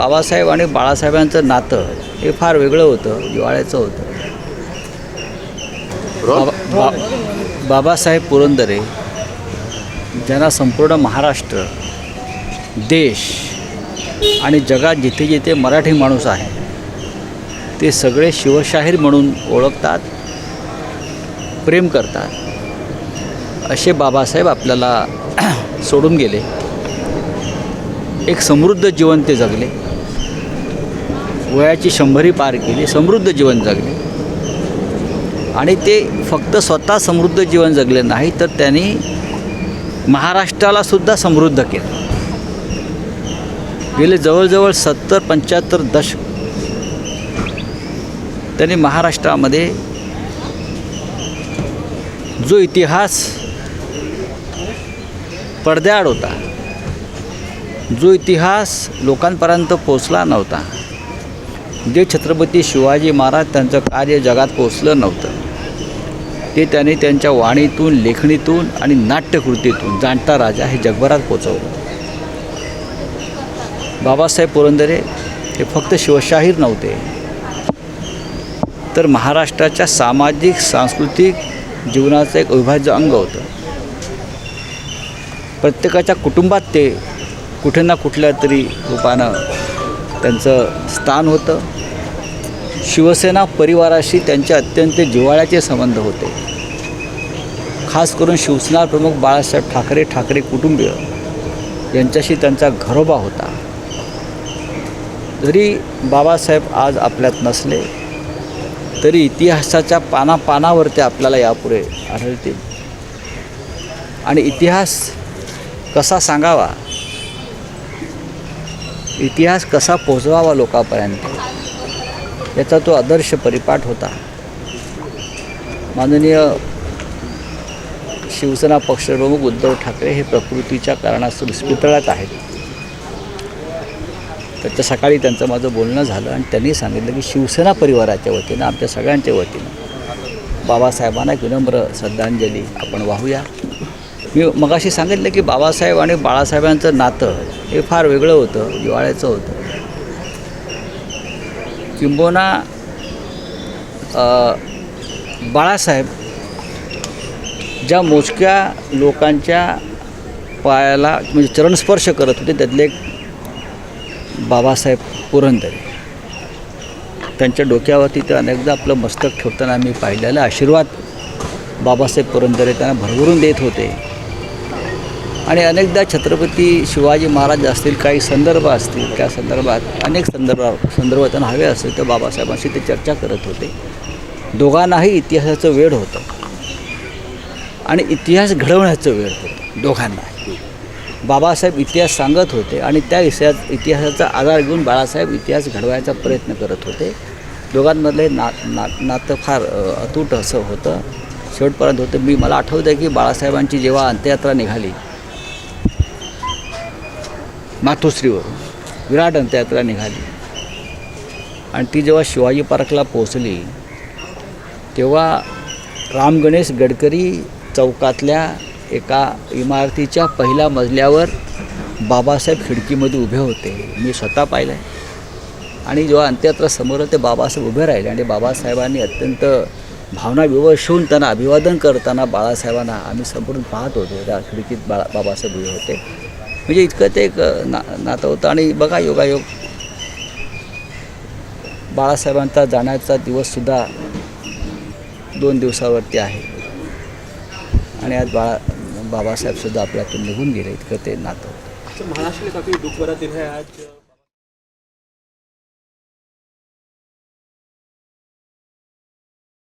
बाबासाहेब आणि बाळासाहेबांचं नातं हे फार वेगळं होतं जिव्हाळ्याचं होतं. बाबा बा बाबासाहेब पुरंदरे ज्यांना संपूर्ण महाराष्ट्र देश आणि जगात जिथे जिथे मराठी माणूस आहे ते सगळे शिवशाहीर म्हणून ओळखतात प्रेम करतात. असे बाबासाहेब आपल्याला सोडून गेले. एक समृद्ध जीवन ते जगले. वयाची शंभरी पार केली समृद्ध जीवन जगले. आणि ते फक्त स्वतः समृद्ध जीवन जगले नाही तर त्यांनी महाराष्ट्राला सुद्धा समृद्ध केलं. गेले जवळजवळ सत्तर पंच्याहत्तर दशक त्यांनी महाराष्ट्रामध्ये जो इतिहास पडद्याआड होता जो इतिहास लोकांपर्यंत पोचला नव्हता जे छत्रपती शिवाजी महाराज त्यांचं कार्य जगात पोचलं नव्हतं. ते त्यांनी त्यांच्या वाणीतून लेखणीतून आणि नाट्यकृतीतून जाणता राजा हे जगभरात पोचवलं बाबासाहेब पुरंदरे हे फक्त शिवशाहीर नव्हते. तर महाराष्ट्राच्या सामाजिक सांस्कृतिक जीवनाचं एक अविभाज्य अंग होतं. प्रत्येकाच्या कुटुंबात ते कुठे ना कुठल्या तरी रूपानं त्यांचं स्थान होतं. शिवसेना परिवाराशी त्यांचे अत्यंत जिव्हाळ्याचे संबंध होते. खास करून शिवसेना प्रमुख बाळासाहेब ठाकरे ठाकरे कुटुंबीय यांच्याशी त्यांचा घरोबा होता. जरी बाबासाहेब आज आपल्यात नसले तरी इतिहासाच्या पानापानावर ते आपल्याला यापुढे आढळतील. आणि इतिहास कसा सांगावा इतिहास कसा पोचवावा लोकांपर्यंत याचा तो आदर्श परिपाठ होता. माननीय शिवसेना पक्षप्रमुख उद्धव ठाकरे हे प्रकृतीच्या कारणास्तव इस्पितळात आहेत. त्याच्या सकाळी त्यांचं माझं बोलणं झालं आणि त्यांनी सांगितलं की शिवसेना परिवाराच्या वतीनं आमच्या सगळ्यांच्या वतीनं बाबासाहेबांना एक विनम्र श्रद्धांजली आपण वाहूया. मी मगाशी सांगितलं की बाबासाहेब आणि बाळासाहेबांचं नातं हे फार वेगळं होतं जिव्हाळ्याचं होतं. किंबोना बाळासाहेब ज्या मोजक्या लोकांच्या पायाला म्हणजे चरणस्पर्श करत होते त्यातले एक बाबासाहेब पुरंदरे. त्यांच्या डोक्यावरती ते अनेकदा आपलं मस्तक ठेवताना मी पाहिलेला आशीर्वाद बाबासाहेब पुरंदरे त्यांना भरभरून देत होते. आणि अनेकदा छत्रपती शिवाजी महाराज असतील काही संदर्भ असतील त्या संदर्भात अनेक संदर्भ संदर्भ त्यांना हवे असतील तर बाबासाहेबांशी ते चर्चा करत होते. दोघांनाही इतिहासाचं वेळ होतं. आणि इतिहास घडवण्याचं वेळ होतं दोघांना बाबासाहेब इतिहास सांगत होते आणि त्या इतिहास इतिहासाचा आधार घेऊन बाळासाहेब इतिहास घडवायचा प्रयत्न करत होते. दोघांमधले ना ना नातं फार अतूट असं होतं. शेवटपर्यंत होतं मी मला आठवतं आहे की बाळासाहेबांची जेव्हा अंत्ययात्रा निघाली मातोश्रीवरून विराट अंत्ययात्रा निघाली. आणि ती जेव्हा शिवाजी पार्कला पोचली तेव्हा राम गणेश गडकरी चौकातल्या एका इमारतीच्या पहिल्या मजल्यावर बाबासाहेब खिडकीमध्ये उभे होते. मी स्वतः पाहिलं आहे आणि जेव्हा अंत्ययात्रा समोर ते बाबासाहेब उभे राहिले आणि बाबासाहेबांनी अत्यंत भावना विवश होऊन त्यांना अभिवादन करताना बाळासाहेबांना आम्ही संपूर्ण पाहत होतो. त्या खिडकीत बाळा बाबासाहेब उभे होते. म्हणजे इतकं ते एक ना नातं होतं. आणि बघा योगायोग. बाळासाहेबांचा जाण्याचा दिवससुद्धा दोन दिवसावरती आहे. आणि आज बाळा बाबासाहेबसुद्धा आपल्यातून निघून गेले. इतकं ते नातं होतं. महाराष्ट्र काफ़ी दुख भरा दिन है आज.